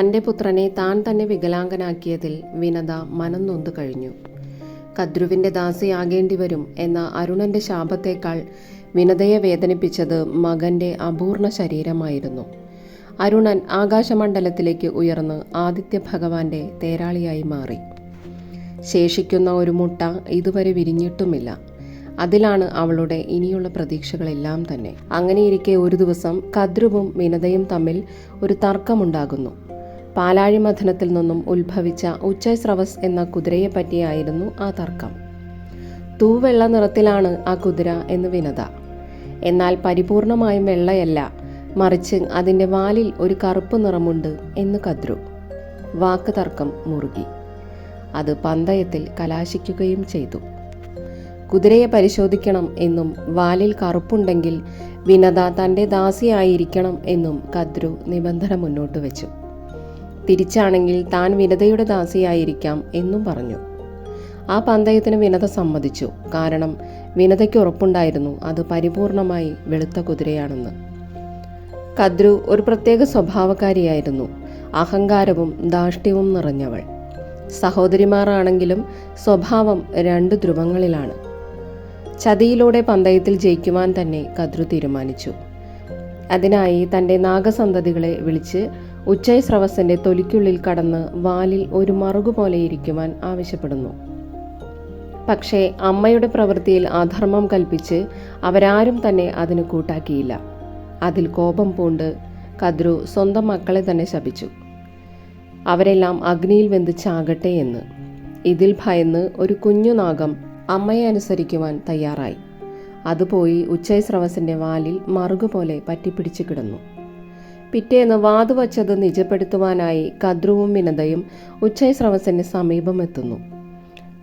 തന്റെ പുത്രനെ താൻ തന്നെ വികലാംഗനാക്കിയതിൽ വിനത മനം നൊന്തു കഴിഞ്ഞു. കദ്രുവിന്റെ ദാസിയാകേണ്ടി വരും എന്ന അരുണന്റെ ശാപത്തേക്കാൾ വിനതയെ വേദനിപ്പിച്ചത് മകന്റെ അപൂർണ ശരീരമായിരുന്നു. അരുണൻ ആകാശമണ്ഡലത്തിലേക്ക് ഉയർന്ന് ആദിത്യ ഭഗവാന്റെ തേരാളിയായി മാറി. ശേഷിക്കുന്ന ഒരു മുട്ട ഇതുവരെ വിരിഞ്ഞിട്ടുമില്ല. അതിലാണ് അവളുടെ ഇനിയുള്ള പ്രതീക്ഷകളെല്ലാം തന്നെ. അങ്ങനെയിരിക്കെ ഒരു ദിവസം കദ്രുവും വിനതയും തമ്മിൽ ഒരു തർക്കമുണ്ടാകുന്നു. പാലാഴി മഥനത്തിൽ നിന്നും ഉത്ഭവിച്ച ഉച്ചസ്രവസ് എന്ന കുതിരയെ പറ്റിയായിരുന്നു ആ തർക്കം. തൂവെള്ള നിറത്തിലാണ് ആ കുതിര എന്ന് വിനത. എന്നാൽ പരിപൂർണമായും വെള്ളയല്ല മറിച്ച് അതിന്റെ വാലിൽ ഒരു കറുപ്പ് നിറമുണ്ട് എന്ന് കദ്രു. വാക്ക് തർക്കം മുറുകി. അത് പന്തയത്തിൽ കലാശിക്കുകയും ചെയ്തു. കുതിരയെ പരിശോധിക്കണം എന്നും വാലിൽ കറുപ്പുണ്ടെങ്കിൽ വിനത തന്റെ ദാസിയായിരിക്കണം എന്നും കദ്രു നിബന്ധന മുന്നോട്ട് വെച്ചു. തിരിച്ചാണെങ്കിൽ താൻ വിനതയുടെ ദാസിയായിരിക്കാം എന്നും പറഞ്ഞു. ആ പന്തയത്തിന് വിനത സമ്മതിച്ചു. കാരണം വിനതയ്ക്ക് ഉറപ്പുണ്ടായിരുന്നു അത് പരിപൂർണമായി വെളുത്ത കുതിരയാണെന്ന്. കദ്രു ഒരു പ്രത്യേക സ്വഭാവക്കാരിയായിരുന്നു. അഹങ്കാരവും ദാഷ്ട്യവും നിറഞ്ഞവൾ. സഹോദരിമാരാണെങ്കിലും സ്വഭാവം രണ്ട് ധ്രുവങ്ങളിലാണ്. ചതിയിലൂടെ പന്തയത്തിൽ ജയിക്കുവാൻ തന്നെ കദ്രു തീരുമാനിച്ചു. അതിനായി തന്റെ നാഗസന്തതികളെ വിളിച്ച് ഉച്ചൈ സ്രവസിന്റെ തൊലിക്കുള്ളിൽ കടന്ന് വാലിൽ ഒരു മറുകു പോലെ ഇരിക്കുവാൻ ആവശ്യപ്പെടുന്നു. പക്ഷേ അമ്മയുടെ പ്രവൃത്തിയിൽ അധർമ്മം കൽപ്പിച്ച് അവരാരും തന്നെ അതിന് കൂട്ടാക്കിയില്ല. അതിൽ കോപം പൂണ്ട് കദ്രു സ്വന്തം മക്കളെ തന്നെ ശപിച്ചു. അവരെല്ലാം അഗ്നിയിൽ വെന്ത് ചാകട്ടെ എന്ന്. ഇതിൽ ഭയന്ന് ഒരു കുഞ്ഞു നാഗം അമ്മയെ അനുസരിക്കുവാൻ തയ്യാറായി. അതുപോയി ഉച്ചൈ സ്രവസിന്റെ വാലിൽ മറുകുപോലെ പറ്റിപ്പിടിച്ചു കിടന്നു. പിറ്റേന്ന് വാതുവച്ചത് നിജപ്പെടുത്തുവാനായി കദ്രുവും വിനതയും ഉച്ചൈ സമീപമെത്തുന്നു.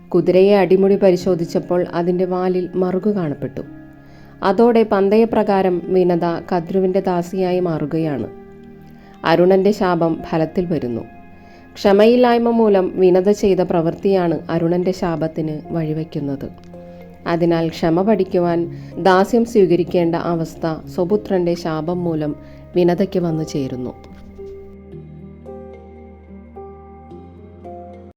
കുതിരയെ അടിമുടി പരിശോധിച്ചപ്പോൾ അതിന്റെ വാലിൽ മറുകു കാണപ്പെട്ടു. അതോടെ പന്തയപ്രകാരം വിനത കദ്രുവിന്റെ ദാസിയായി മാറുകയാണ്. അരുണന്റെ ശാപം ഫലത്തിൽ വരുന്നു. ക്ഷമയില്ലായ്മ മൂലം വിനത ചെയ്ത പ്രവൃത്തിയാണ് അരുണന്റെ ശാപത്തിന് വഴിവെക്കുന്നത്. അതിനാൽ ക്ഷമ പഠിക്കുവാൻ ദാസ്യം സ്വീകരിക്കേണ്ട അവസ്ഥ സ്വപുത്രന്റെ ശാപം മൂലം വിനതയ്ക്ക് വന്നു ചേരുന്നു